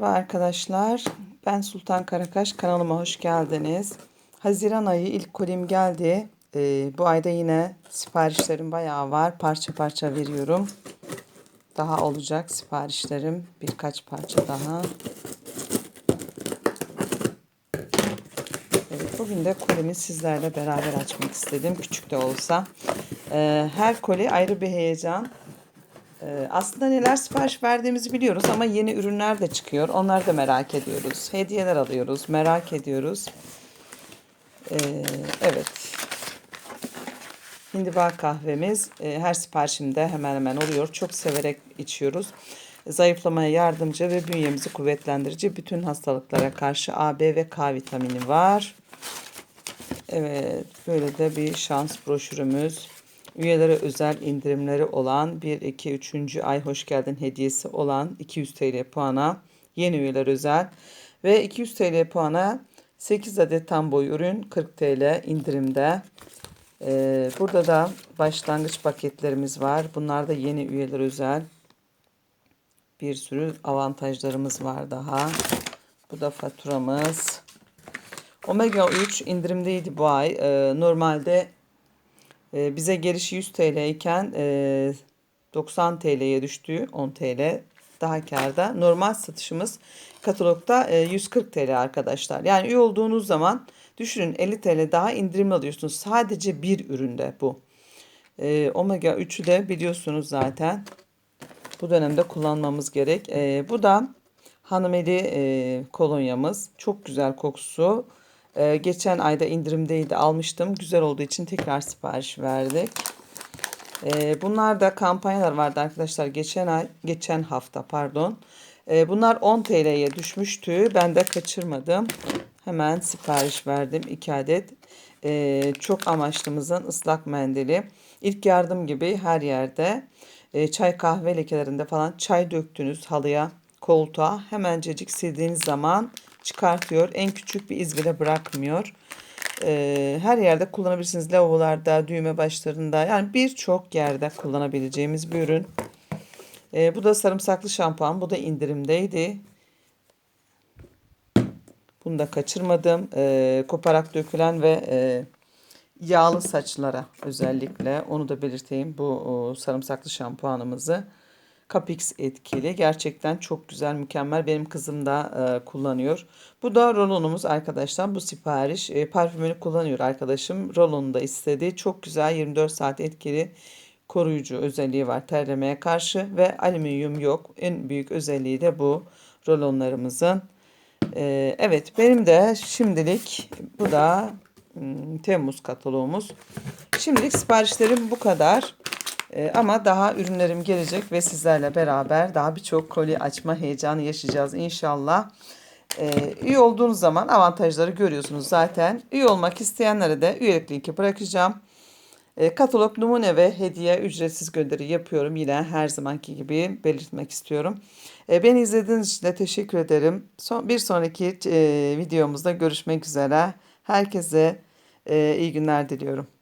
Merhaba arkadaşlar. Ben Sultan Karakaş. Kanalıma hoş geldiniz. Haziran ayı ilk kolim geldi. Ee, bu ayda yine siparişlerim bayağı var. Parça parça veriyorum. Daha olacak siparişlerim. Birkaç parça daha. Evet, bugün de kolimi sizlerle beraber açmak istedim. Küçük de olsa. Ee, her koli ayrı bir heyecan. Ee, aslında neler sipariş verdiğimizi biliyoruz ama yeni ürünler de çıkıyor. Onları da merak ediyoruz. Hediyeler alıyoruz, merak ediyoruz. Ee, evet. Hindiba kahvemiz e, her siparişimde hemen hemen oluyor. Çok severek içiyoruz. Zayıflamaya yardımcı ve bünyemizi kuvvetlendirici bütün hastalıklara karşı A, B ve K vitamini var. Evet, böyle de bir şans broşürümüz. Üyelere özel indirimleri olan 1, 2, 3. ay hoş geldin hediyesi olan 200 TL puana yeni üyeler özel ve 200 TL puana 8 adet tam boy ürün 40 TL indirimde. Ee, burada da başlangıç paketlerimiz var. Bunlar da yeni üyeler özel. Bir sürü avantajlarımız var daha. Bu da faturamız. Omega 3 indirimdeydi bu ay. Ee, normalde e, bize gelişi 100 TL iken e, 90 TL'ye düştü 10 TL daha karda. Normal satışımız katalogda e, 140 TL arkadaşlar. Yani üye olduğunuz zaman düşünün 50 TL daha indirim alıyorsunuz. Sadece bir üründe bu. E, Omega 3'ü de biliyorsunuz zaten. Bu dönemde kullanmamız gerek. E, bu da hanımeli e, kolonyamız. Çok güzel kokusu. Ee, geçen ayda indirimdeydi almıştım. Güzel olduğu için tekrar sipariş verdik. Ee, bunlar da kampanyalar vardı arkadaşlar. Geçen ay, geçen hafta pardon. Ee, bunlar 10 TL'ye düşmüştü. Ben de kaçırmadım. Hemen sipariş verdim 2 adet. Ee, çok amaçlımızın ıslak mendili. İlk yardım gibi her yerde. Ee, çay kahve lekelerinde falan çay döktünüz halıya, koltuğa. Hemencecik sildiğiniz zaman çıkartıyor. En küçük bir iz bile bırakmıyor. Ee, her yerde kullanabilirsiniz. Lavabolarda, düğme başlarında yani birçok yerde kullanabileceğimiz bir ürün. Ee, bu da sarımsaklı şampuan. Bu da indirimdeydi. Bunu da kaçırmadım. Ee, koparak dökülen ve e, yağlı saçlara özellikle onu da belirteyim. Bu sarımsaklı şampuanımızı. Capix etkili. Gerçekten çok güzel, mükemmel. Benim kızım da e, kullanıyor. Bu da rolonumuz arkadaşlar. Bu sipariş. E, parfümünü kullanıyor arkadaşım. Rolonu da istedi. Çok güzel 24 saat etkili koruyucu özelliği var terlemeye karşı ve alüminyum yok. En büyük özelliği de bu rolonlarımızın. E, evet benim de şimdilik bu da hmm, Temmuz kataloğumuz. Şimdilik siparişlerim bu kadar. Ee, ama daha ürünlerim gelecek ve sizlerle beraber daha birçok koli açma heyecanı yaşayacağız inşallah. Ee, üye olduğunuz zaman avantajları görüyorsunuz zaten. Üye olmak isteyenlere de üyelik linki bırakacağım. Ee, katalog numune ve hediye ücretsiz gönderi yapıyorum. Yine her zamanki gibi belirtmek istiyorum. Ee, beni izlediğiniz için de teşekkür ederim. Son, bir sonraki e, videomuzda görüşmek üzere. Herkese e, iyi günler diliyorum.